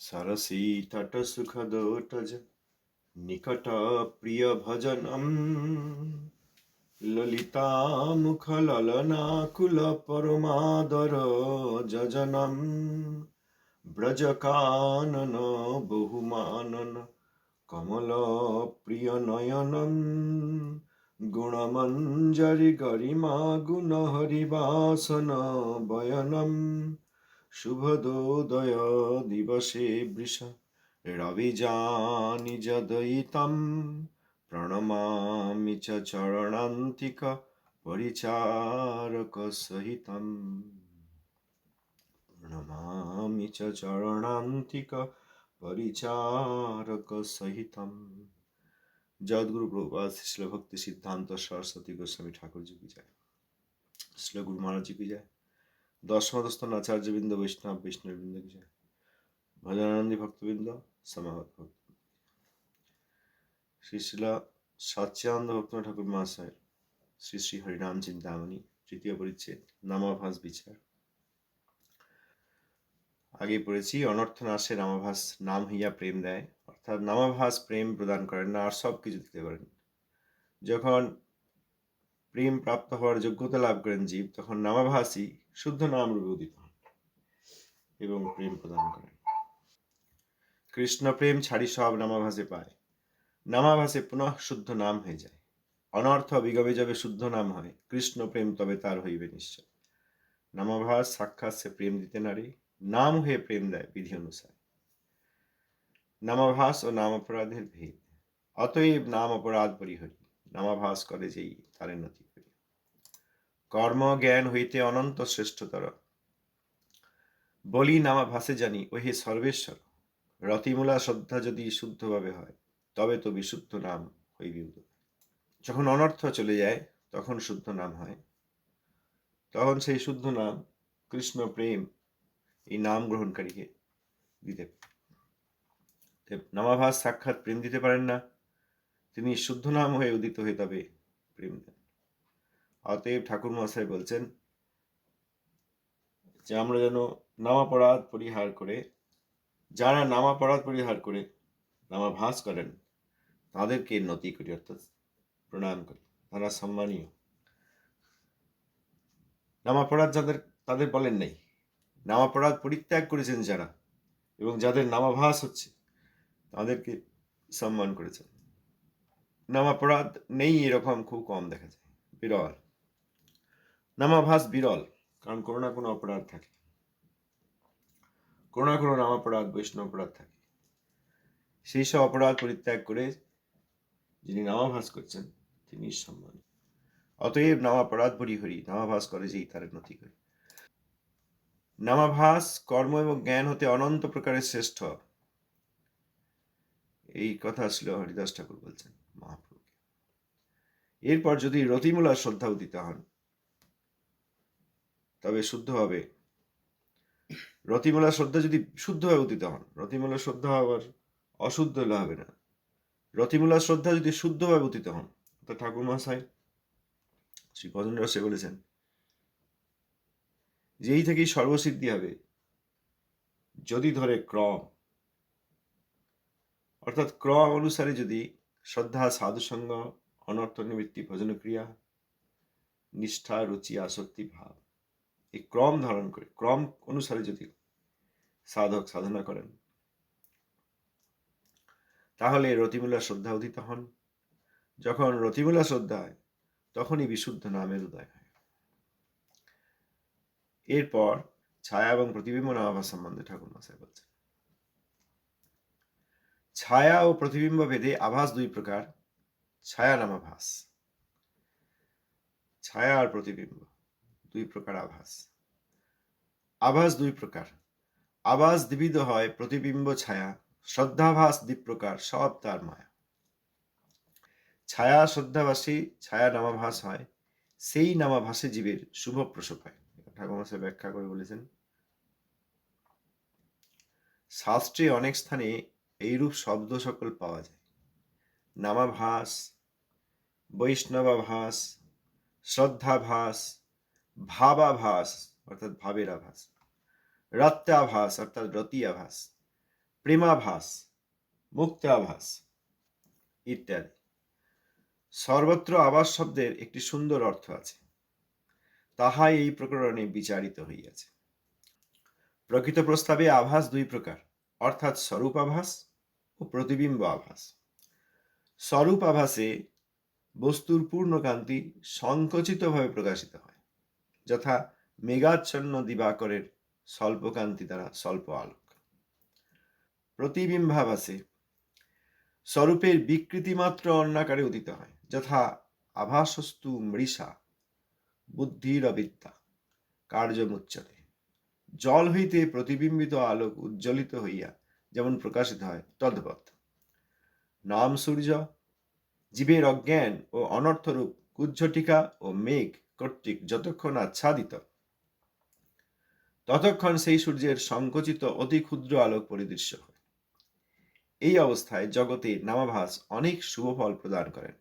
Cersei तट सुखदोटज निकट प्रिय भजनम ललिता मुख ललनाकुल परमादर जजनम ब्रजकानन बहुमानन कमल प्रिय नयनम गुणमञ्जरि गरिमा गुणहरिवासन वयनम् শুভদোদয় দিবসে বৃষ রবিজানি যদয়িতম প্রণমামি চ চরণান্তিক পরিচারক সহিতম প্রণমামি চ চরণান্তিক পরিচারক সহিতম জগদ্গুরু প্রভাত শিল ভক্তি সিদ্ধান্ত সরস্বতী গোস্বামী ঠাকুরজি কি যায় শ্রীল মহারাজ কি যায় দশমদস্থান আচার্যবৃন্দ, বৈষ্ণব বৈষ্ণববৃন্দ জয় ভজনানন্দী ভক্তবৃন্দ সমাগত ভক্ত। শ্রী শিলা সচ্চানন্দ ভক্ত ঠাকুর মহাশয় শ্রী শ্রী হরিনাম চিন্তামণি, তৃতীয় পরিচ্ছেদ, নামাভাস বিচার। আগে পড়েছি, অনর্থ নাশে নামাভাস নাম হইয়া প্রেম দেয়, অর্থাৎ নামাভাস প্রেম প্রদান করেন না, আর সব কিছু দিতে পারেন। যখন প্রেম প্রাপ্ত হওয়ার যোগ্যতা লাভ করেন জীব, তখন নামাভাসই শুদ্ধ নাম রূপে উদিত হন এবং প্রেম প্রদান করেন। কৃষ্ণ প্রেম ছাড়ি সব নামাভাসে পায়। নামাভাসে পুনঃ শুদ্ধ নাম হয়ে যায়। অনর্থ বিগমে যাবে শুদ্ধ নাম হয়, কৃষ্ণ প্রেম তবে তার হইবে নিশ্চয়। নামাভাস সাক্ষাৎ সে প্রেম দিতে নারে, নাম হয়ে প্রেম দেয় বিধি অনুসারে। নামাভাস ও নাম অপরাধের ভেদ। অতএব নাম অপরাধ পরিহরি। নামাভাস করে যেই তারে নতি। কর্ম জ্ঞান হইতে অনন্ত শ্রেষ্ঠতর। বলি নামাভাসে জানি, ওহে সর্বেশ্বর, রতিমূলা শ্রদ্ধা যদি শুদ্ধভাবে হয়, তবে তো বিশুদ্ধ নাম হইবে যখন অনর্থ চলে যায়, তখন শুদ্ধ নাম হয়। তখন সেই শুদ্ধ নাম, কৃষ্ণ প্রেম, এই নাম গ্রহণকারীকে দিতে নামাভাস সাক্ষাৎ প্রেম দিতে পারেন না। তিনি শুদ্ধ নাম হয়ে উদিত হয়ে তবে প্রেম দেন। অতএব ঠাকুর মহাশয় বলছেন যে আমরা যেন নামাপরাধ পরিহার করে, যারা নামাপরাধ পরিহার করে, নামাভাস করেন, তাদেরকে নতি করি, অর্থাৎ প্রণাম করি। তারা সম্মানীয়। নামাপরাধ যাদের, তাদের বলেন নাই। নামাপরাধ পরিত্যাগ করেছেন যারা, এবং যাদের নামাভাস হচ্ছে, তাদেরকে সম্মান করেছেন। নামাপরাধ নেই এরকম খুব কম দেখা যায়। বিরল। নামাভাস বিরল। কারণ কোনো না কোনো অপরাধ থাকে। কোনো না কোনো নামাপরাধ বৈষ্ণব অপরাধ থাকে। সেই সব অপরাধ পরিত্যাগ করে যিনি নামাভাস করছেন, তিনি সম্মান অতএব নামাপরাধ পরিহরি নামাভাস করে যেই তার নথি করে। নামাভাস কর্ম এবং জ্ঞান হতে অনন্ত প্রকারের শ্রেষ্ঠ। এই কথা ছিল হরিদাস ঠাকুর বলছেন মহাপ্রভুকে। এরপর যদি রতিমূলা শ্রদ্ধা উদিত হন তবে শুদ্ধভাবে রতিমূলা শ্রদ্ধা যদি শুদ্ধভাবে উদিত হন রতিমূলা শ্রদ্ধা আবার অশুদ্ধ হলে হবে না। রতিমূলা শ্রদ্ধা যদি শুদ্ধভাবে উদিত হন তো ঠাকুর মহাশয়, শ্রী ভজন রসে বলেছেন, যেই থেকেই সর্বসিদ্ধি হবে, যদি ধরে ক্রম, অর্থাৎ ক্রম অনুসারে যদি শ্রদ্ধা, সাধুসঙ্গ, অনর্থ নিবৃত্তি ভজন ক্রিয়া নিষ্ঠা, রুচি, আসক্তি, ভাব এই ক্রম ধারণ করে, ক্রম অনুসারে যদি সাধক সাধনা করেন, তাহলে রতিমূলা শ্রদ্ধা উদিত হন। যখন রতিমূলা শ্রদ্ধা হয়, তখনই বিশুদ্ধ নামের উদয় হয়। এরপর ছায়া এবং প্রতিবিম্ব নামাভাস সম্বন্ধে ঠাকুর মশাই বলছেন, ছায়া ও প্রতিবিম্ব ভেদে আভাস দুই প্রকার, ছায়া নামাভাস। ছায়া আর প্রতিবিম্ব। দুই প্রকার আভাস। আভাস দুই প্রকার। আভাস দ্বিবিধ হয় প্রতিবিম্ব ছায়া, শ্রদ্ধাভাস দ্বীপ প্রকার সব তার মায়া। ছায়া শ্রদ্ধাভাসী, ছায়া নামাভাস হয়, সেই নামাভাসে জীবের শুভ প্রসব হয়। ঠাকুরমশাই ব্যাখ্যা করে বলেছেন। শাস্ত্রে অনেক স্থানে এইরূপ শব্দ সকল পাওয়া যায়। নামাভাস, বৈষ্ণবাভাস, শ্রদ্ধাভাস ভাবাভাস, অর্থাৎ ভাবের আভাস। রত্যাভাস অর্থাৎ রতি আভাস। প্রেমাভাস মুক্তাভাস ইত্যাদি। সর্বত্র আবাস শব্দের একটি সুন্দর অর্থ আছে। তাহাই এই প্রকরণে বিচারিত হইয়াছে। প্রকৃত প্রস্তাবে আভাস দুই প্রকার, অর্থাৎ স্বরূপ আভাস ও প্রতিবিম্ব আভাস। স্বরূপ আভাসে বস্তুর পূর্ণকান্তি সংকুচিতভাবে প্রকাশিত হয়। যথা মেঘাচ্ছন্ন দিবাকরের স্বল্পকান্তি দ্বারা স্বল্প আলোক। প্রতিবিম্বাভাসে স্বরূপের বিকৃতি মাত্র অন্যাকারে উদিত হয়, যথা আভাসস্তু মৃষা বুদ্ধির অবিদ্যা কার্যমুচ্যতে জল হইতে প্রতিবিম্বিত আলোক উজ্জ্বলিত হইয়া যেমন প্রকাশিত হয়, তদ্বৎ। নাম সূর্য, জীবের অজ্ঞান ও অনর্থরূপ, কুজ্ঝটিকা ও মেঘ কর্তৃক যতক্ষণ আচ্ছাদিত, ততক্ষণ সেই সূর্যের সংকুচিত অতি ক্ষুদ্র আলোক পরিদৃশ্য হয়। এই অবস্থায় জগতে নামাভাস অনেক শুভ ফল প্রদান করেন।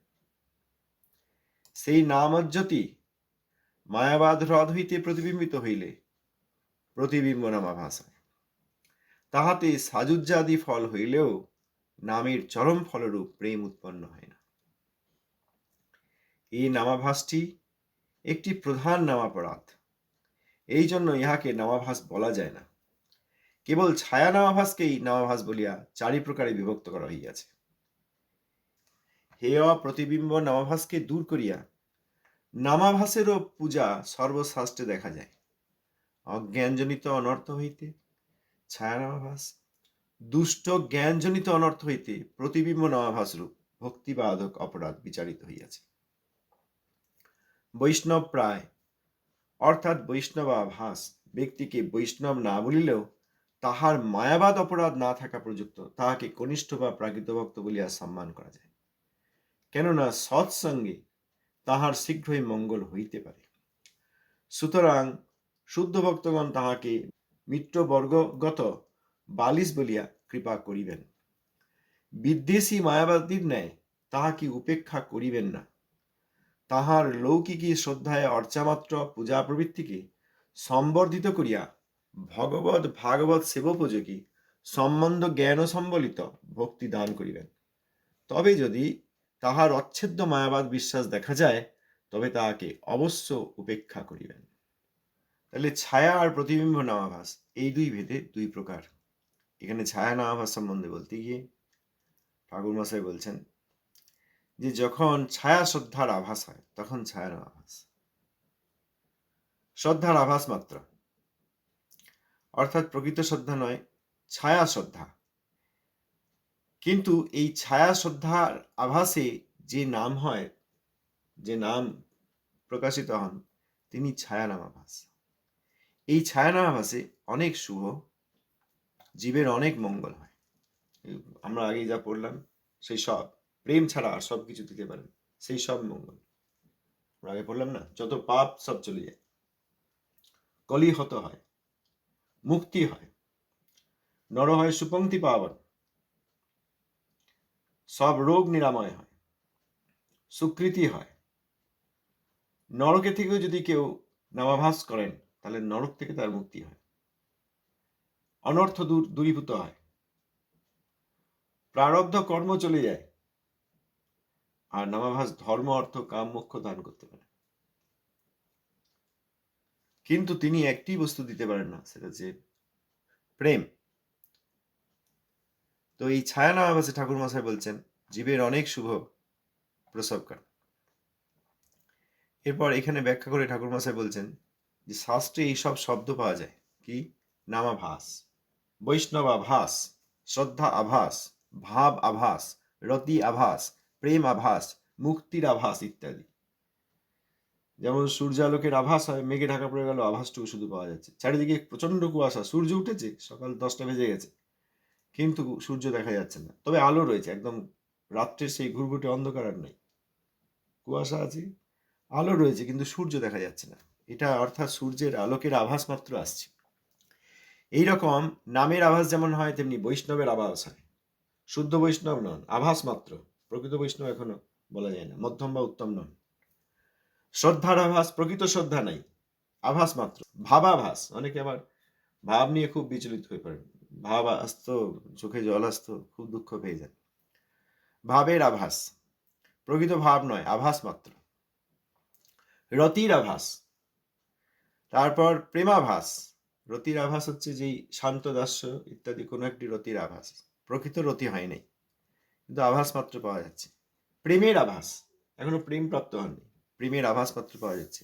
সেই নামজ্যোতি মায়াবাদ হ্রদ হইতে প্রতিবিম্বিত হইলে প্রতিবিম্ব নামাভাস হয়। তাহাতে সাজুজ্জাদি ফল হইলেও নামের চরম ফলরূপ প্রেম উৎপন্ন হয় না। এই নামাভাসটি একটি প্রধান নামাপরাধ এই জন্য ইহাকে নামাভাস বলা যায় না। কেবল ছায়া নামাভাসকেই নামাভাস বলিয়া চারি প্রকারে বিভক্ত করা হইয়াছে। হেয় প্রতিবিম্ব নামাভাসকে দূর করিয়া নামাভাসেরও পূজা সর্বশ্রাষ্টে দেখা যায়। অজ্ঞানজনিত অনর্থ হইতে ছায়া নামাভাস, দুষ্ট জ্ঞানজনিত অনর্থ হইতে প্রতিবিম্ব নামাভাস রূপ ভক্তিবাধক অপরাধ বিচারিত হইয়াছে। বৈষ্ণব প্রায়। অর্থাৎ বৈষ্ণব আভাস, ব্যক্তিকে বৈষ্ণব না বলিলেও তাহার মায়াবাদ অপরাধ না থাকা প্রযুক্ত, তাহাকে কনিষ্ঠ বা প্রাকৃত ভক্ত বলিয়া সম্মান করা যায়। কেননা সৎসঙ্গে তাহার শীঘ্রই মঙ্গল হইতে পারে। সুতরাং শুদ্ধ ভক্তগণ তাহাকে মিত্রবর্গগত বালিশ বলিয়া কৃপা করিবেন। বিদ্বেষী মায়াবাদীর ন্যায় তাহাকে উপেক্ষা করিবেন না। তাহার লৌকিকী শ্রদ্ধায় অর্চামাত্র পূজা প্রবৃত্তিকে সম্বর্ধিত করিয়া ভগবত ভাগবত সেবোপযোগী সম্বন্ধ জ্ঞান সম্বলিত ভক্তি দান করিবেন। তবে যদি তাহার অচ্ছেদ্য মায়াবাদ বিশ্বাস দেখা যায়, তবে তাহাকে অবশ্য উপেক্ষা করিবেন। তাহলে ছায়া আর প্রতিবিম্ব নামাভাস, এই দুই ভেদে দুই প্রকার। এখানে ছায়া নামাভাস সম্বন্ধে বলতে গিয়ে ঠাকুর মশাই বলছেন যে যখন ছায়া শ্রদ্ধার আভাস হয়, তখন ছায়ার আভাস। শ্রদ্ধার আভাস মাত্র। অর্থাৎ প্রকৃত শ্রদ্ধা নয়, ছায়া শ্রদ্ধা। কিন্তু এই ছায়া শ্রদ্ধার আভাসে যে নাম হয়, যে নাম প্রকাশিত হন, তিনি ছায়া নাম আভাস। এই ছায়া নাম আভাসে অনেক শুভ, জীবের অনেক মঙ্গল হয়। আমরা আগে যা পড়লাম, সেই সব। প্রেম ছাড়া আর সব কিছু দিতে পারেন। সেই সব মঙ্গল। আগে পড়লাম না? যত পাপ সব চলে যায়। কলি হত হয়। মুক্তি হয়। নর হয় সুপংক্তি পাবন সব রোগ নিরাময় হয়। সুকৃতি হয়। নরকে থেকেও যদি কেউ নামাভাস করেন, তাহলে নরক থেকে তার মুক্তি হয়। অনর্থ দূর দূরীভূত হয়। প্রারব্ধ কর্ম চলে যায়। আর নামাভাস ধর্ম, অর্থ, কাম, মোক্ষ দান করতে পারে। কিন্তু তিনি একটি বস্তু দিতে পারেন না, সেটা হচ্ছে প্রেম। তো এই ছায়া নামাভাসে ঠাকুর মশাই বলছেন, জীবের অনেক শুভ প্রসব কার এরপর এখানে ব্যাখ্যা করে ঠাকুর মশাই বলছেন যে, শাস্ত্রে এইসব শব্দ পাওয়া যায়। কি? নামাভাস। বৈষ্ণব আভাস শ্রদ্ধা আভাস ভাব আভাস, রতি আভাস প্রেম আভাস মুক্তির আভাস ইত্যাদি। যেমন সূর্যালোকের আভাস হয়, মেঘে ঢাকা পড়ে গেল, আভাসটুকু শুধু পাওয়া যাচ্ছে। চারিদিকে প্রচণ্ড কুয়াশা, সূর্য উঠেছে, সকাল দশটা বেজে গেছে, কিন্তু সূর্য দেখা যাচ্ছে না। তবে আলো রয়েছে, একদম রাত্রের সেই ঘুরঘুটে অন্ধকার আর নেই। কুয়াশা আছে, আলো রয়েছে, কিন্তু সূর্য দেখা যাচ্ছে না। এটা অর্থাৎ সূর্যের আলোকের আভাস মাত্র আসছে। এই রকম নামের আভাস যেমন হয়, তেমনি বৈষ্ণবের আভাস হয়। শুদ্ধ বৈষ্ণব নন, আভাস মাত্র। প্রকৃত বৈষ্ণব এখনও বলা যায় না, মধ্যম বা উত্তম নন। শ্রদ্ধার আভাস, প্রকৃত শ্রদ্ধা নাই, আভাস মাত্র, ভাবাভাস। অনেকে আবার ভাব নিয়ে খুব বিচলিত হয়ে পড়েন ভাব আসতো, চোখে জল আসতো, খুব দুঃখ পেয়ে যান ভাবের আভাস, প্রকৃত ভাব নয়, আভাস মাত্র। রতির আভাস, তারপর প্রেমাভাস। রতির আভাস হচ্ছে যেই শান্ত দাস্য ইত্যাদি, কোনো একটি রতির আভাস। প্রকৃত রতি হয় নাই। কিন্তু আভাস মাত্র পাওয়া যাচ্ছে। প্রেমের আভাস, এখনও প্রেম প্রাপ্ত হয়নি প্রেমের আভাস মাত্র পাওয়া যাচ্ছে।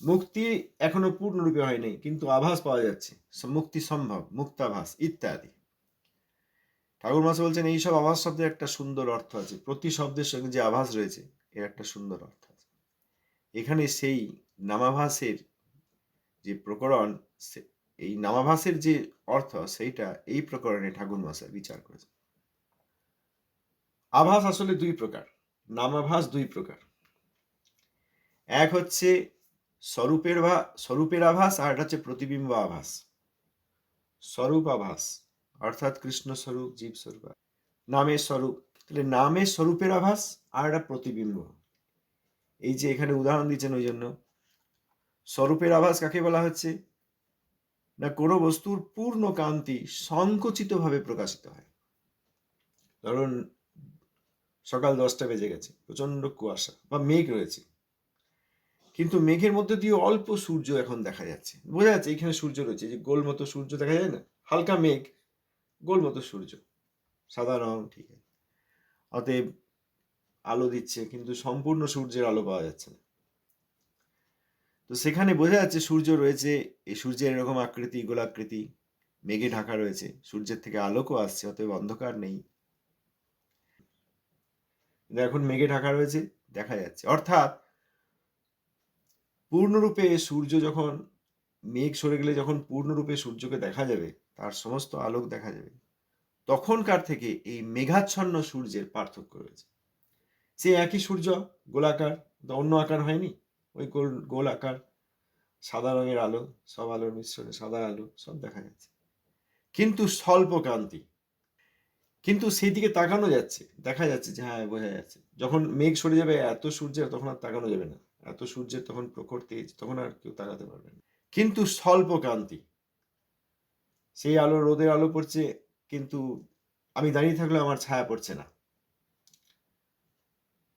মুক্তি এখনও পূর্ণরূপে হয়নি, কিন্তু আভাস পাওয়া যাচ্ছে। মুক্তি সম্ভব, মুক্তাভাস ইত্যাদি। ঠাকুর মাসে বলছেন, এইসব আভাস শব্দের একটা সুন্দর অর্থ আছে। প্রতি শব্দের সঙ্গে যে আভাস রয়েছে, এর একটা সুন্দর অর্থ আছে। এখানে সেই নামাভাসের যে প্রকরণ এই নামাভাসের যে অর্থ, সেইটা এই প্রকরণে ঠাকুর মাসে বিচার করেছে আভাস আসলে দুই প্রকার নামাভাস দুই প্রকার। এক হচ্ছে স্বরূপের ভা, স্বরূপের আভাস আর একটা হচ্ছে প্রতিবিম্ব আভাস। স্বরূপ আভাস, অর্থাৎ কৃষ্ণ স্বরূপ, জীব স্বরূপ। নামের স্বরূপ, তাহলে নামের স্বরূপের আভাস আর একটা প্রতিবিম্ব। এই যে এখানে উদাহরণ দিচ্ছেন ওই জন্য। স্বরূপের আভাস কাকে বলা হচ্ছে? না, কোনো বস্তুর পূর্ণ কান্তি সংকুচিতভাবে প্রকাশিত হয়। ধরুন সকাল দশটা বেজে গেছে প্রচণ্ড কুয়াশা বা মেঘ রয়েছে। কিন্তু মেঘের মধ্যে দিয়ে অল্প সূর্য এখন দেখা যাচ্ছে। বোঝা যাচ্ছে এখানে সূর্য রয়েছে যে গোল মতো সূর্য দেখা যায় না? হালকা মেঘ, গোল মতো সূর্য। সাদা রং, ঠিক আছে। অতএব আলো দিচ্ছে, কিন্তু সম্পূর্ণ সূর্যের আলো পাওয়া যাচ্ছে না। তো সেখানে বোঝা যাচ্ছে সূর্য রয়েছে, এই সূর্যের এরকম আকৃতি, গোলাকৃতি, মেঘে ঢাকা রয়েছে। সূর্যের থেকে আলোকও আসছে, অতএব অন্ধকার নেই। এখন মেঘে ঢাকা রয়েছে, দেখা যাচ্ছে। অর্থাৎ পূর্ণরূপে সূর্য যখন মেঘ সরে গেলে যখন পূর্ণরূপে সূর্যকে দেখা যাবে, তার সমস্ত আলোক দেখা যাবে, তখনকার থেকে এই মেঘাচ্ছন্ন সূর্যের পার্থক্য রয়েছে। সে একই সূর্য গোলাকার অন্য আকার হয়নি? ওই গোল গোল আকার, সাদা রঙের আলো, সব আলোর মিশ্রণে সাদা আলো, সব দেখা যাচ্ছে। কিন্তু স্বল্প কান্তি সেই দিকে তাকানো যাচ্ছে। দেখা যাচ্ছে যে হ্যাঁ বোঝা যাচ্ছে। যখন মেঘ সরে যাবে, এত সূর্যের তখন আর তাকানো যাবে না। এত সূর্যের তখন প্রখর তেজ তখন আর কেউ তাকাতে পারবে না। কিন্তু স্বল্প কান্তি সেই আলো, রোদের আলো পড়ছে, কিন্তু আমি দাঁড়িয়ে থাকলে আমার ছায়া পড়ছে না।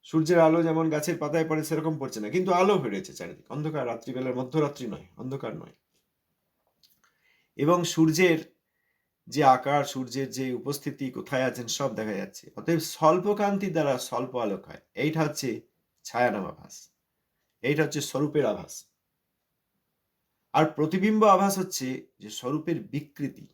সূর্যের আলো যেমন গাছের পাতায় পড়ে, সেরকম পড়ছে না। কিন্তু আলো হয়েছে চারিদিকে। অন্ধকার রাত্রিবেলার মধ্যরাত্রি নয়, অন্ধকার নয়। এবং সূর্যের যে আকার, সূর্যের যে উপস্থিতি, কোথায় আছেন, সব দেখা যাচ্ছে। অতএব স্বল্প কান্তি দ্বারা স্বল্প আলোক হয় এইটা হচ্ছে ছায়ানাম আভাস এইটা হচ্ছে স্বরূপের আভাস। আর প্রতিবিম্ব আভাস হচ্ছে যে স্বরূপের বিকৃতি,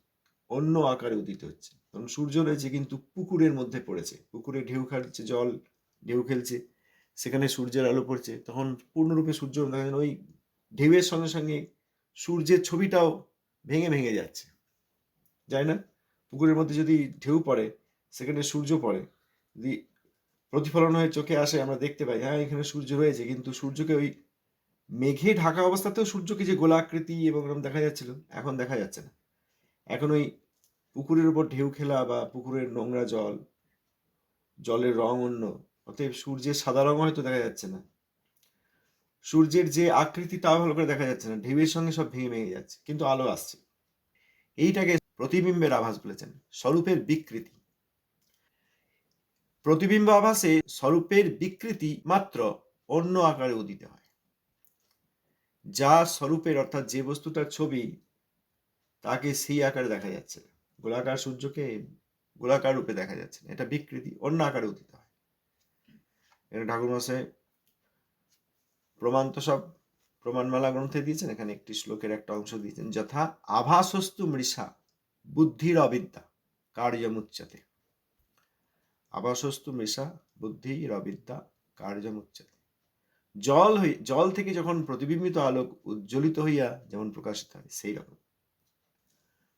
অন্য আকারে উদিত হচ্ছে। কারণ সূর্য রয়েছে কিন্তু পুকুরের মধ্যে পড়েছে। পুকুরে ঢেউ খাচ্ছে জল, ঢেউ খেলছে, সেখানে সূর্যের আলো পড়ছে। তখন পূর্ণরূপে সূর্য ওই ঢেউয়ের সঙ্গে সঙ্গে সূর্যের ছবিটাও ভেঙে ভেঙে যাচ্ছে। যায় না? পুকুরের মধ্যে যদি ঢেউ পড়ে, সেখানে সূর্য পড়ে, যদি প্রতিফলন হয়ে চোখে আসে, আমরা দেখতে পাই হ্যাঁ এখানে সূর্য রয়েছে, কিন্তু সূর্যকে ওই মেঘে ঢাকা অবস্থাতেও সূর্যকে যে গোলাকৃতি এবং এরকম দেখা যাচ্ছিল, এখন দেখা যাচ্ছে না। এখন ওই পুকুরের উপর ঢেউ খেলা বা পুকুরের নোংরা জল, জলের রং অন্য, অতএব সূর্যের সাদা রং হয়তো দেখা যাচ্ছে না। সূর্যের যে আকৃতি, তাও ভালো করে দেখা যাচ্ছে না। ঢেউয়ের সঙ্গে সব ভেঙে ভেঙে যাচ্ছে, কিন্তু আলো আসছে। এইটাকে প্রতিবিম্বের আভাস বলেছেন, স্বরূপের বিকৃতি। প্রতিবিম্ব আভাসে স্বরূপের বিকৃতি মাত্র অন্য আকারে উদিত হয়। যা স্বরূপের, অর্থাৎ যে বস্তুটার ছবি, তাকে সেই আকারে দেখা যাচ্ছে। গোলাকার সূর্যকে গোলাকার রূপে দেখা যাচ্ছে। এটা বিকৃতি, অন্য আকারে উদিত হয়। এটা ঠাকুর মশাই প্রমাণ তো সব প্রমাণমালা গ্রন্থে দিয়েছেন। এখানে একটি শ্লোকের একটা অংশ দিয়েছেন, যথা আভাসস্তু মৃষা। বুদ্ধির অবিদ্যা কার্যমুচ্চতে আভাসস্তু মৃষা বুদ্ধির অবিদ্যা কার্যমুচ্চতে জল হই, জল থেকে যখন প্রতিবিম্বিত আলোক উজ্জ্বলিত হইয়া যেমন প্রকাশিত হয়, সেই রকম।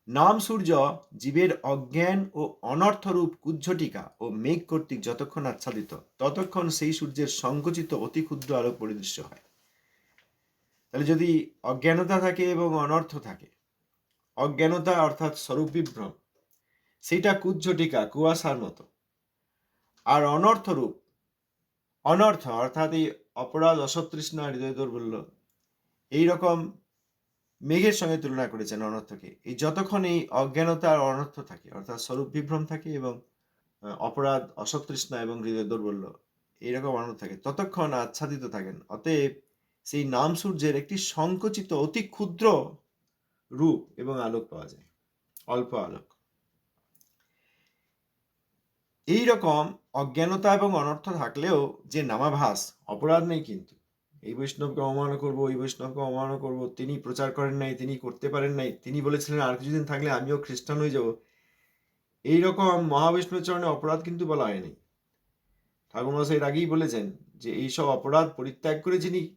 নাম সূর্য জীবের অজ্ঞান ও অনর্থরূপ কুজ্ঝটিকা ও মেঘ কর্তৃক যতক্ষণ আচ্ছাদিত, ততক্ষণ সেই সূর্যের সংকুচিত অতি ক্ষুদ্র আলোক পরিদৃশ্য হয়। তাহলে যদি অজ্ঞানতা থাকে এবং অনর্থ থাকে অজ্ঞানতা অর্থাৎ স্বরূপ বিভ্রম। সেইটা কুজ্ঝটিকা কুয়াশার মতো। আর অনর্থরূপ অনর্থ অর্থাৎ এই অপরাধ অসতৃষ্ণা হৃদয় দৌর্বল্য, এইরকম মেঘের সঙ্গে তুলনা করেছেন অনর্থকে। এই যতক্ষণ এই অজ্ঞানতা আর অনর্থ থাকে, অর্থাৎ স্বরূপ বিভ্রম থাকে এবং অপরাধ অসতৃষ্ণা এবং হৃদয় দুর্বল্য, এইরকম অনর্থ থাকে। ততক্ষণ আচ্ছাদিত থাকেন। অতএব সেই নাম সূর্যের একটি সংকুচিত, অতি ক্ষুদ্র রূপ এবং আলোক পাওয়া যায়। অল্প আলোক। এই রকম অজ্ঞানতা এবং অনর্থ থাকলেও যে নামাভাস অপরাধ নেই কিন্তু। এই বৈষ্ণবকে অবমাননা করব ওই বৈষ্ণবকে অবমাননা করব, তিনি প্রচার করেন নাই, তিনি করতে পারেন নাই, তিনি বলেছিলেন, আর কিছুদিন থাকলে আমিও খ্রিস্টান হয়ে যাব। এই রকম মহাবিষ্ণুর চরণে অপরাধ কিন্তু বলা হয়নি। ঠাকুর মশাই এর আগেই বলেছেন যে, এইসব অপরাধ পরিত্যাগ করে যিনি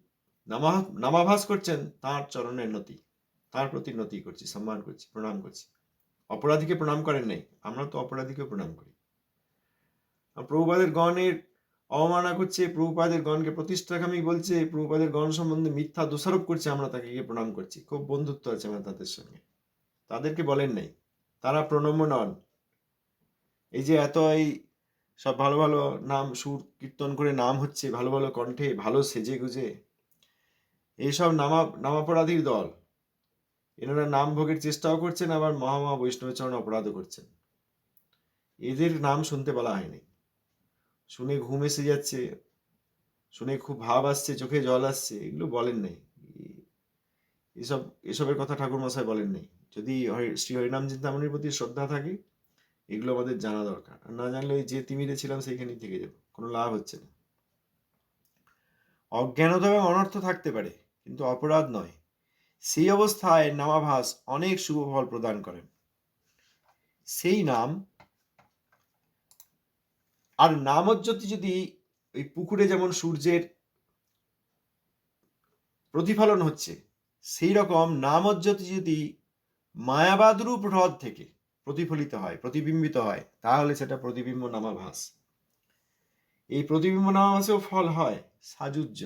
নামা নামাভাস করছেন, তার চরণের নতি তার প্রতি নতি করছি, সম্মান করছি, প্রণাম করছি। অপরাধীকে প্রণাম করেন নাই, আমরা তো অপরাধীকে প্রণাম করি। প্রভুপাদের গণের অবমাননা করছে, প্রভুপাদের গণকে প্রতিষ্ঠাকামী বলছে, প্রভুপাদের গণ সম্বন্ধে মিথ্যা দোষারোপ করছে, আমরা তাকে গিয়ে প্রণাম করছি। খুব বন্ধুত্ব আছে আমার তাদের সঙ্গে। তাদেরকে বলেন নাই, তারা প্রণম্য নন। এই যে এত এই সব ভালো ভালো নাম, সুর, কীর্তন করে নাম হচ্ছে, ভালো ভালো কণ্ঠে, ভালো সেজে গুজে এইসব নামা, নামাপরাধীর দল। এনারা নাম ভোগের চেষ্টাও করছেন, আবার মহামহা বৈষ্ণবের চরণে অপরাধও করছেন। এদের নাম শুনতে বলা হয়নি। শুনে ঘুম এসে যাচ্ছে, শুনে খুব ভাব আসছে, চোখে জল আসছে, এগুলো বলেন নাই। এসব, এসবের কথা ঠাকুর মশাই বলেন নাই। যদি শ্রী হরিনাম চিন্তামণির প্রতি শ্রদ্ধা থাকে, এগুলো আমাদের জানা দরকার। আর না জানলে ওই যে তিমিরে ছিলাম সেইখানেই থেকে যাব, কোনো লাভ হচ্ছে না। অজ্ঞানতা এবং অনর্থ থাকতে পারে, কিন্তু অপরাধ নয়। সেই অবস্থায় নামাভাস অনেক শুভ ফল প্রদান করেন সেই নাম, আর নামজ্যোতি যদি ওই পুকুরে যেমন সূর্যের প্রতিফলন হচ্ছে, সেই রকম নামজ্যোতি যদি মায়াবাদরূপ হ্রদ থেকে প্রতিফলিত হয়, প্রতিবিম্বিত হয়, তাহলে সেটা প্রতিবিম্ব নামাভাস। এই প্রতিবিম্ব নামাভাসেও ফল হয় সাজুজ্য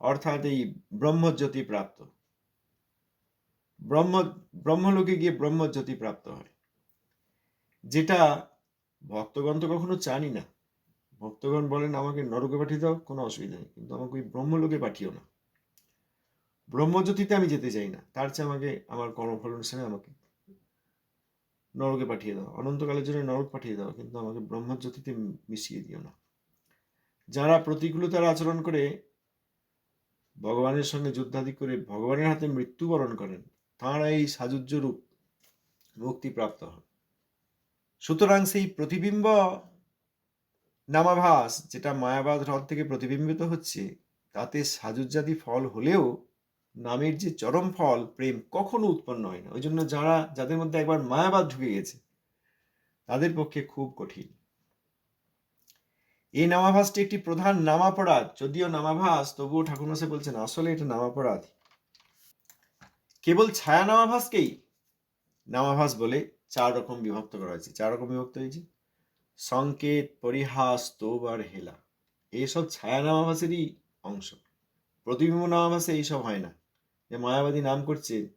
অর্থাৎ এই ব্রহ্মজ্যোতি প্রাপ্ত। ব্রহ্ম, ব্রহ্মলোকে গিয়ে ব্রহ্মজ্যোতি প্রাপ্ত হয়। যেটা ভক্তগণ তো কখনো চানই না। ভক্তগণ বলেন, আমাকে নরকে পাঠিয়ে দাও, কোনো অসুবিধা নেই। কিন্তু আমাকে ওই ব্রহ্মলোকে পাঠিও না। ব্রহ্মজ্যোতিতে আমি যেতে চাই না। তার চেয়ে আমাকে, আমার কর্মফল অনুসারে আমাকে নরকে পাঠিয়ে দাও। অনন্তকালের জন্য নরক পাঠিয়ে দাও, কিন্তু আমাকে ব্রহ্মজ্যোতিতে মিশিয়ে দিও না। যারা প্রতিকূলতার আচরণ করে, ভগবানের সঙ্গে যুদ্ধাদি করে ভগবানের হাতে মৃত্যুবরণ করেন তাঁরা এই সাজুজ্য রূপ মুক্তিপ্রাপ্ত হন। সুতরাং সেই প্রতিবিম্ব নামাভাস যেটা মায়াবাদ হ্রদ থেকে প্রতিবিম্বিত হচ্ছে, তাতে সাজুজ্জাদি ফল হলেও নামের যে চরম ফল, প্রেম কখনো উৎপন্ন হয় না। ওই জন্য যারা, যাদের মধ্যে একবার মায়াবাদ ঢুকে গেছে, তাদের পক্ষে খুব কঠিন। এই নামাভাসটি একটি প্রধান নামাপরাধ, যদিও নামাভাস, তবুও ঠাকুরমশাই বলছেন আসলে এটা নামাপরাধ কেবল ছায়া নামাভাসকেই নামাভাস বলে চার রকম বিভক্ত করা হয়েছে। চার রকম বিভক্ত হয়েছে। সংকেত, পরিহাস তোব আর হেলা এইসব ছায়া নামাভাসেরই অংশ। প্রতিবিম্ব নামাভাসে এইসব হয় না। যে মায়াবাদী নাম করছে,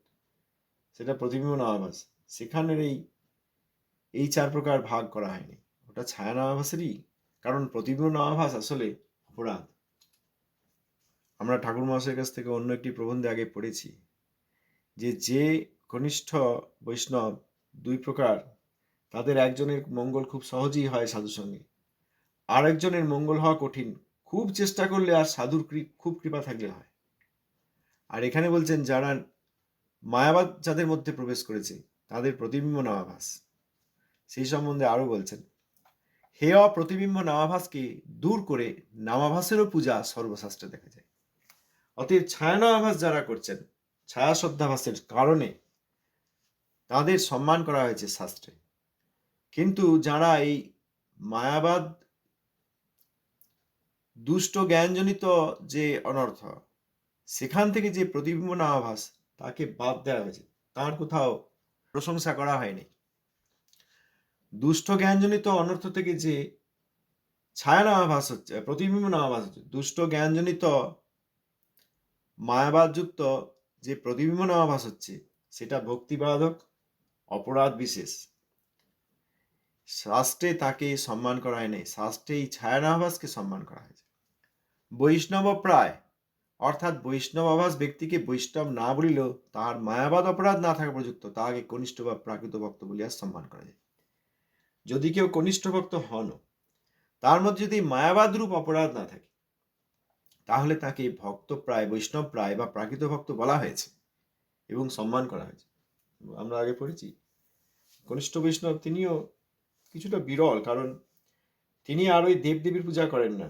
সেটা প্রতিবিম্ব নামাভাস সেখানের এই এই চার প্রকার ভাগ করা হয়নি। ওটা ছায়া নামাভাসেরই কারণ প্রতিবিম্ব নামাভাস আসলে অপরাধ। আমরা ঠাকুর মহাশয়ের কাছ থেকে অন্য একটি প্রবন্ধে আগে পড়েছি। যে যে কনিষ্ঠ বৈষ্ণব দুই প্রকার, তাদের একজনের মঙ্গল খুব সহজেই হয় সাধুর সঙ্গে। আরেকজনের মঙ্গল হওয়া কঠিন, খুব চেষ্টা করলে আর সাধুর খুব কৃপা থাকলে হয়। আর এখানে বলছেন, যারা মায়াবাদ যাদের মধ্যে প্রবেশ করেছে, তাদের প্রতিবিম্ব নামাভাস। সেই সম্বন্ধে আরও বলছেন হেয় প্রতিবিম্ব নামাভাসকে দূর করে নামাভাসেরও পূজা সর্বশাস্ত্রে দেখা যায়। অতএব ছায়া নামাভাস যারা করছেন ছায়া শ্রদ্ধাভাসের কারণে তাদের সম্মান করা হয়েছে শাস্ত্রে। কিন্তু যারা এই মায়াবাদ দুষ্ট জ্ঞানজনিত যে অনর্থ, সেখান থেকে যে প্রতিবিম্ব নামাভাস তাকে বাদ দেওয়া হয়েছে। তার কোথাও প্রশংসা করা হয়নি। দুষ্ট জ্ঞানজনিত অনর্থ থেকে যে ছায়া নামাভাস হচ্ছে প্রতিবিম্ব নামাভাস হচ্ছে, দুষ্ট জ্ঞানজনিত মায়াবাদযুক্ত যে প্রতিবিম্ব নামাভাস হচ্ছে, সেটা ভক্তিবাদক, অপরাধ বিশেষ। শাস্ত্রে তাকে সম্মান করা হয়নি শাস্ত্রে এই ছায়া নামাভাসকে সম্মান করা হয়েছে। বৈষ্ণব প্রায়, অর্থাৎ বৈষ্ণব আভাস ব্যক্তিকে বৈষ্ণব না বলিলেও তাহার মায়াবাদ অপরাধ না থাকা প্রযুক্ত তাহাকে কনিষ্ঠ বা প্রাকৃত ভক্ত বলিয়া সম্মান করা যায়। যদি কেউ কনিষ্ঠ ভক্ত হন তার মধ্যে যদি মায়াবাদ রূপ অপরাধ না থাকে তাহলে তাকে ভক্ত প্রায়, বৈষ্ণব প্রায় বা প্রাকৃত ভক্ত বলা হয়েছে এবং সম্মান করা হয়েছে। আমরা আগে পড়েছি। কনিষ্ঠ বৈষ্ণব তিনিও কিছুটা বিরল কারণ তিনি আর ওই দেবদেবীর পূজা করেন না।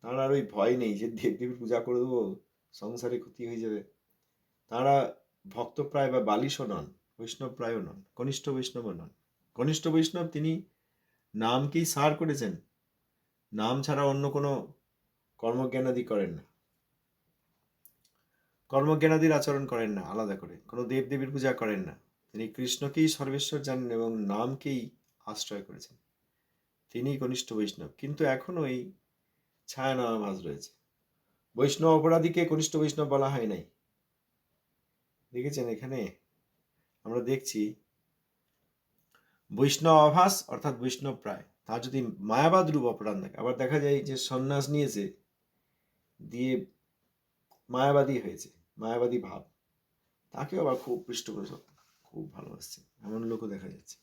তার আর ওই ভয় নেই যে দেবদেবীর পূজা করে দেবো, সংসারে ক্ষতি হয়ে যাবে। তারা ভক্তপ্রায় বা বালিশও নন, বৈষ্ণব প্রায়ও নন, কনিষ্ঠ বৈষ্ণবও নন। কনিষ্ঠ বৈষ্ণব তিনি নামকেই সার করেছেন। নাম ছাড়া অন্য কোনো কর্মজ্ঞানাদি করেন না। কর্মজ্ঞানাদির আচরণ করেন না, আলাদা করে। কোনো দেবদেবীর পূজা করেন না। তিনি কৃষ্ণকেই সর্বেশ্বর জানেন এবং নামকেই আশ্রয় করেছেন। তিনি কনিষ্ঠ বৈষ্ণব। কিন্তু এখনও এই ছায়া নামাজ রয়েছে। বৈষ্ণব অপরাধীকে কনিষ্ঠ বৈষ্ণব বলা হয় নাই। দেখেছেন এখানে? আমরা দেখছি বৈষ্ণব আভাস অর্থাৎ বৈষ্ণব প্রায়। তার যদি মায়াবাদ রূপ অপরাধ থাকে আবার দেখা যায় যে সন্ন্যাস নিয়েছে দিয়ে মায়াবাদী হয়েছে, মায়াবাদী ভাব। তাকে আবার খুব পৃষ্ঠপোষক খুব ভালোবাসছে। এমন লোকও দেখা যাচ্ছে।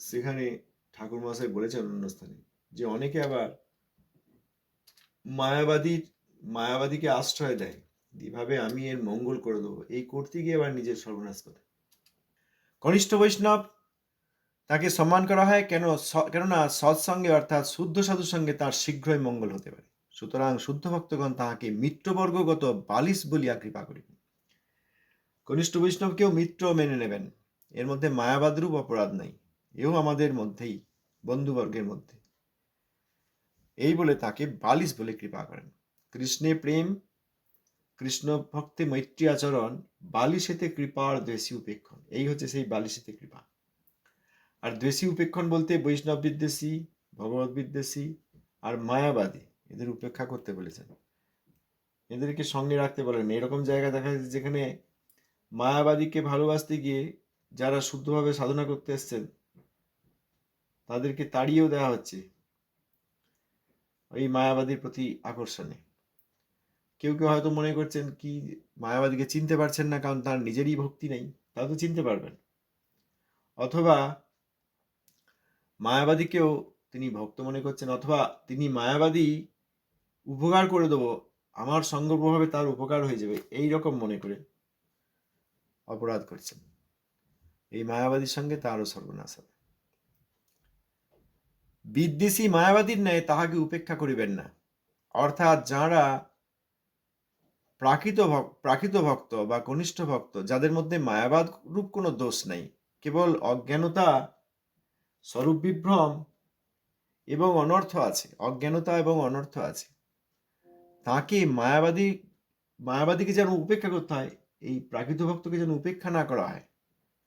সেখানে ঠাকুর মহাশয় বলেছেন অন্য স্থানে যে অনেকে আবার মায়াবাদীর, মায়াবাদীকে আশ্রয় দেয়। যেভাবে আমি এর মঙ্গল করে দেবো, এই করতে গিয়ে আবার নিজের সর্বনাশ করে। কনিষ্ঠ বৈষ্ণব, তাকে সম্মান করা হয় কেন কেননা সৎসঙ্গে অর্থাৎ শুদ্ধ সাধুর সঙ্গে তার শীঘ্রই মঙ্গল হতে পারে। সুতরাং শুদ্ধ ভক্তগণ তাহাকে মিত্রবর্গগত বালিশ বলিয়া কৃপা করিবেন কনিষ্ঠ বৈষ্ণবকেও মিত্র মেনে নেবেন। এর মধ্যে মায়াবাদরূপ অপরাধ নাই। এও আমাদের মধ্যেই, বন্ধুবর্গের মধ্যে। এই বলে তাকে বালিশ বলে কৃপা করেন। কৃষ্ণে প্রেম, কৃষ্ণ ভক্তে মৈত্রী আচরণ, বালিশেতে কৃপার দ্বেষী উপেক্ষণ। এই হচ্ছে সেই বালিশেতে কৃপা। আর দ্বেষী উপেক্ষণ বলতে বৈষ্ণব বিদ্বেষী, ভগবত বিদ্বেষী আর মায়াবাদী। এদের উপেক্ষা করতে বলেছেন। এদেরকে সঙ্গে রাখতে বলেন। এরকম জায়গা দেখা যাচ্ছে যেখানে মায়াবাদীকে ভালোবাসতে গিয়ে যারা শুদ্ধভাবে সাধনা করতে এসছেন, তাদেরকে তাড়িয়েও দেওয়া হচ্ছে ওই মায়াবাদীর প্রতি আকর্ষণে। কেউ কেউ হয়তো মনে করছেন, কি মায়াবাদীকে চিনতে পারছেন না, কারণ তার নিজেরই ভক্তি নেই তা তো চিনতে পারবেন। অথবা মায়াবাদীকেও তিনি ভক্ত মনে করছেন, অথবা তিনি মায়াবাদী উপকার করে দেবো, আমার সঙ্গ প্রভাবে তার উপকার হয়ে যাবে এই রকম মনে করে অপরাধ করছেন এই মায়াবাদীর সঙ্গে তারও সর্বনাশ হবে। বিদ্বেষী মায়াবাদীর ন্যায় তাহাকে উপেক্ষা করিবেন না। অর্থাৎ যাঁরা প্রাকৃত প্রাকৃত ভক্ত বা কনিষ্ঠ ভক্ত, যাদের মধ্যে মায়াবাদ রূপ কোনো দোষ নাই, কেবল অজ্ঞানতা স্বরূপ বিভ্রম এবং অনর্থ আছে, অজ্ঞানতা এবং অনর্থ আছে। তাকে মায়াবাদী, মায়াবাদীকে যেন উপেক্ষা করতে হয়, এই প্রাকৃত ভক্তকে যেন উপেক্ষা না করা হয়,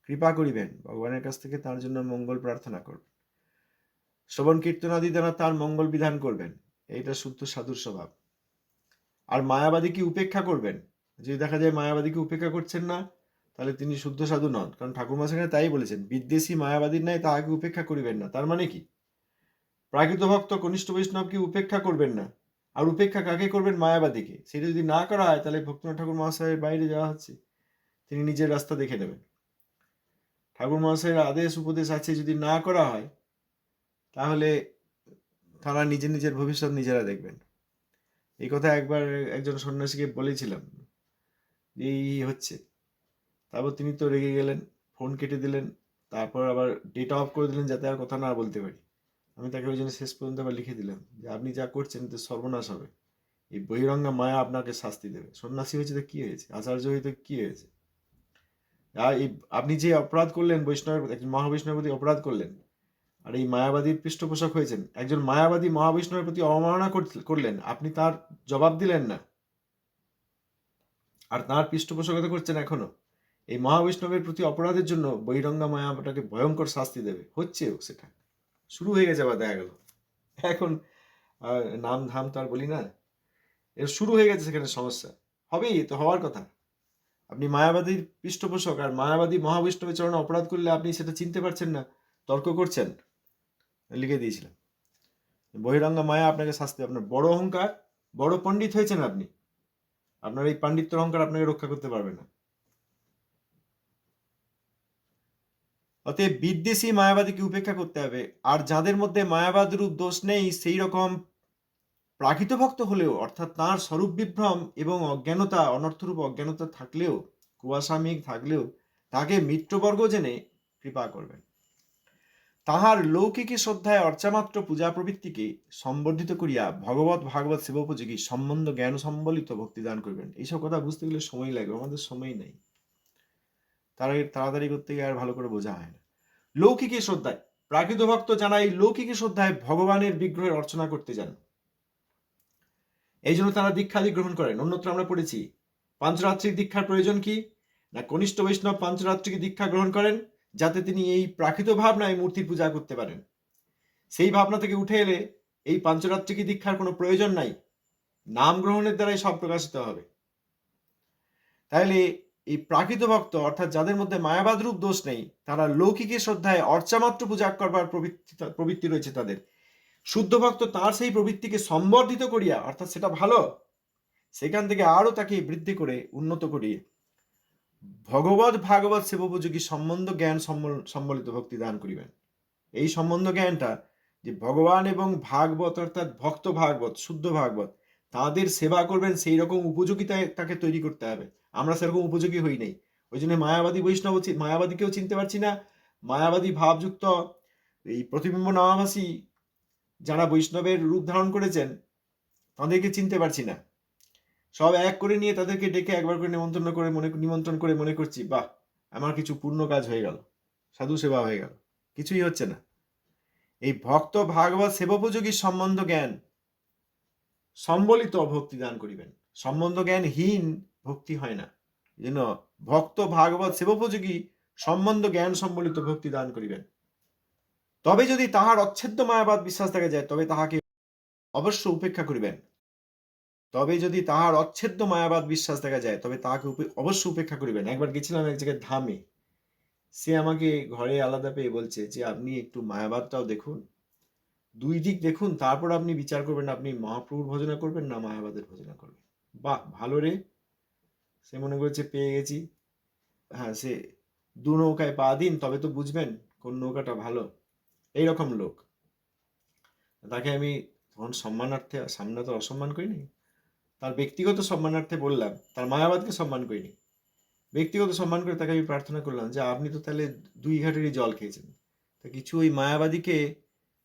কৃপা করিবেন, ভগবানের কাছ থেকে তার জন্য মঙ্গল প্রার্থনা করবেন। শ্রবণ কীর্তনাদি দ্বারা তার মঙ্গল বিধান করবেন, এইটা শুদ্ধ সাধুর স্বভাব। আর মায়াবাদীকে উপেক্ষা করবেন? যদি দেখা যায় মায়াবাদীকে উপেক্ষা করছেন না, তাহলে তিনি শুদ্ধ সাধু নন, কারণ ঠাকুরমা সেখানে তাই বলেছেন, বিদ্বেষী মায়াবাদীর ন্যায় তাহাকে উপেক্ষা করিবেন না, তার মানে কি? প্রাকৃত ভক্ত কনিষ্ঠ বৈষ্ণবকে উপেক্ষা করবেন না আর উপেক্ষা কাকে করবেন মায়াবাদীকে? সেটা যদি না করা হয়, তাহলে ভক্তনাথ ঠাকুর মহাশয়ের বাইরে যাওয়া হচ্ছে। তিনি নিজের রাস্তা দেখে নেবেন। ঠাকুর মহাশয়ের আদেশ, উপদেশ আছে, যদি না করা হয়, তাহলে তারা নিজের নিজের ভবিষ্যৎ নিজেরা দেখবেন। এই কথা একবার একজন সন্ন্যাসীকে বলেছিলাম যে, এই হচ্ছে। তারপর তিনি তো রেগে গেলেন, ফোন কেটে দিলেন, তারপর আবার ডেটা অফ করে দিলেন, যাতে আর কথা না বলতে পারি। আমি তাকে ওই জন্য শেষ পর্যন্ত আবার লিখে দিলাম যে, আপনি যা করছেন তো সর্বনাশ হবে। এই বহিরঙ্গা মায়া আপনাকে শাস্তি দেবে। সন্ন্যাসী হয়েছে তো কি হয়েছে? আচার্য হয়েছে তো কি হয়েছে? এই আপনি যে অপরাধ করলেন বৈষ্ণবের একজন মহাবৈষ্ণবের প্রতি অপরাধ করলেন, আর এই মায়াবাদীর পৃষ্ঠপোষক হয়েছেন, একজন মায়াবাদী মহাবৈষ্ণবের প্রতি অবমাননা করলেন, আপনি তার জবাব দিলেন না। আর তার পৃষ্ঠপোষকতা করছেন এখনও। এই মহাবৈষ্ণবের প্রতি অপরাধের জন্য বৈরঙ্গা মায়া আপনাকে ভয়ঙ্কর শাস্তি দেবে। হচ্ছেও সেটা। শুরু হয়ে গেছে আবার, দেখা গেল। এখন নাম ধাম তো আর বলি না। এর শুরু হয়ে গেছে সেখানে সমস্যা। হবেই, তো হওয়ার কথা। আপনি মায়াবাদীর পৃষ্ঠপোষক আর মায়াবাদী মহাবৈষ্ণবের চরণে অপরাধ করলে আপনি সেটা চিনতে পারছেন না, তর্ক করছেন। লিখে দিয়েছিলাম। বহিরঙ্গ মায়া আপনাকে শাস্তি, আপনার বড় অহংকার, বড় পণ্ডিত হয়েছেন আপনি। আপনার এই পাণ্ডিত্য অহংকার আপনাকে রক্ষা করতে পারবে না। অতএব বিদ্বেষী মায়াবাদীকে উপেক্ষা করতে হবে। আর যাদের মধ্যে মায়াবাদ রূপ দোষ নেই সেই রকম প্রাকৃত ভক্ত হলেও, অর্থাৎ তাঁর স্বরূপ বিভ্রম এবং অজ্ঞানতা, অনর্থরূপ অজ্ঞানতা থাকলেও কুয়াশা মেঘ থাকলেও, তাকে মিত্রবর্গ জেনে কৃপা করবেন। তাহার লৌকিকী শ্রদ্ধায় অর্চামাত্র পূজা প্রবৃত্তিকে সম্বর্ধিত করিয়া ভগবত ভাগবত সেবোপযোগী সম্বন্ধ জ্ঞান সম্বলিত ভক্তি দান করবেন। এইসব কথা বুঝতে গেলে সময় লাগবে, আমাদের সময় নেই। তারা তাড়াতাড়ি করতে গিয়ে আর ভালো করে বোঝা হয় না। লৌকিকী শ্রদ্ধায়, প্রাকৃত ভক্ত জানাই লৌকিকী শ্রদ্ধায় ভগবানের বিগ্রহের অর্চনা করতে যান। এই জন্য তারা দীক্ষাদি গ্রহণ করেন। অন্যত্র আমরা পড়েছি পাঞ্চরাত্রিক দীক্ষার প্রয়োজন কি? না কনিষ্ঠ বৈষ্ণব পাঞ্চরাত্রিক দীক্ষা গ্রহণ করেন, যাতে তিনি এই প্রাকৃত ভাবনায় মূর্তির পূজা করতে পারেন? সেই ভাবনা থেকে উঠে এলে এই পাঞ্চরাত্রিক দীক্ষার কোনো প্রয়োজন নাই। নাম গ্রহণের দ্বারাই সব প্রকাশিত হবে। তাহলে এই প্রাকৃত ভক্ত, অর্থাৎ যাদের মধ্যে মায়াবাদ রূপ দোষ নেই, তারা লৌকিকের শ্রদ্ধায় অর্চামাত্র পূজা করবার প্রবৃত্তি প্রবৃত্তি রয়েছে তাদের। শুদ্ধ ভক্ত তার সেই প্রবৃত্তিকে সম্বর্ধিত করিয়া, অর্থাৎ সেটা ভালো, সেখান থেকে আরও তাকে বৃদ্ধি করে, উন্নত করিয়ে। ভগবত ভাগবত সেবোপযোগী সম্বন্ধ জ্ঞান সম্বল- সম্বলিত ভক্তি দান করিবেন। এই সম্বন্ধ জ্ঞানটা যে ভগবান এবং ভাগবত, অর্থাৎ ভক্ত ভাগবত, শুদ্ধ ভাগবত, তাদের সেবা করবেন, সেই রকম উপযোগিতায় তাকে তৈরি করতে হবে। আমরা সেরকম উপযোগী হই নাই। ওই জন্য মায়াবাদী বৈষ্ণব মায়াবাদীকেও চিনতে পারছি না। মায়াবাদী ভাবযুক্ত এই প্রতিবিম্ব নামাভাসী যারা বৈষ্ণবের রূপ ধারণ করেছেন, তাদেরকে চিনতে পারছি না। সব এক করে নিয়ে তাদেরকে ডেকে একবার করে নিমন্ত্রণ করে মনে নিমন্ত্রণ করে মনে করছি, বাহ, আমার কিছু পূর্ণ কাজ হয়ে গেল। সাধু সেবা হয়ে গেল। কিছুই হচ্ছে না। এই ভক্ত ভাগবত সেবোপযোগী সম্বন্ধ জ্ঞান সম্বলিত ভক্তি দান করিবেন। সম্বন্ধ জ্ঞানহীন ভক্তি হয় না। যেন ভক্ত ভাগবত সেবোপযোগী সম্বন্ধ জ্ঞান সম্বলিত ভক্তি দান করিবেন। তবে যদি তাহার অচ্ছেদ্য মায়াবাদ বিশ্বাস দেখা যায়, তবে তাহাকে অবশ্য উপেক্ষা করিবেন। তবে যদি তাহার অচ্ছেদ্য মায়াবাদ বিশ্বাস দেখা যায়, তবে তাহাকে অবশ্য উপেক্ষা করিবেন। একবার গেছিলাম এক জায়গায় ধামে। সে আমাকে ঘরে আলাদা পেয়ে বলছে যে, আপনি একটু মায়াবাদটাও দেখুন। দুই দিক দেখুন, তারপর আপনি বিচার করবেন, আপনি মহাপ্রভুর ভজনা করবেন না মায়াবাদের ভজনা করবেন। বাহ, ভালো রে। সে মনে করছে পেয়ে গেছি। হ্যাঁ সে দু নৌকায় পা দিন, তবে তো বুঝবেন কোন নৌকাটা ভালো। এইরকম লোক। তাকে আমি তখন সম্মানার্থে, সামনে তো অসম্মান করিনি, তার ব্যক্তিগত সম্মানার্থে বললাম, তার মায়াবাদকে সম্মান করিনি। ব্যক্তিগত সম্মান করে তাকে আমি প্রার্থনা করলাম যে, আপনি তো তাহলে দুই ঘাটেরই জল খেয়েছেন। তা কিছু ওই মায়াবাদীকে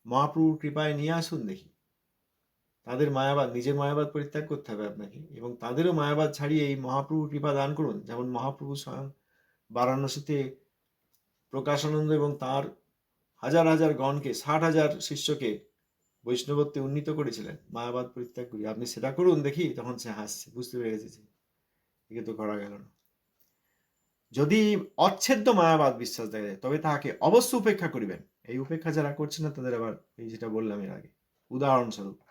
মহাপ্রভুর কৃপায় নিয়ে আসুন দেখি। তাদের মায়াবাদ, নিজের মায়াবাদ পরিত্যাগ করতে হবে আপনাকে। এবং তাদেরও মায়াবাদ ছাড়িয়ে এই মহাপ্রভু কৃপা দান করুন। যেমন মহাপ্রভু স্বয়ং বারাণসীতে প্রকাশানন্দ এবং তার হাজার হাজার গণকে, ষাট হাজার শিষ্যকে বৈষ্ণবত্বে উন্নীত করেছিলেন। মায়াবাদ পরিত্যাগ করি। আপনি সেটা করুন, দেখি তখন সে হাসছে। বুঝতে পেরে গেছে একে তো করা গেল না। যদি অচ্ছেদ্য মায়াবাদ বিশ্বাস দেখা যায়, তবে তাহাকে অবশ্য উপেক্ষা করিবেন। এই উপেক্ষা যারা করছে না, তাদের আবার এই যেটা বললাম এর আগে, উদাহরণস্বরূপ।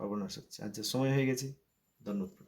সর্বনাশ হচ্ছে। আচ্ছা সময় হয়ে গেছে। ধন্যবাদ।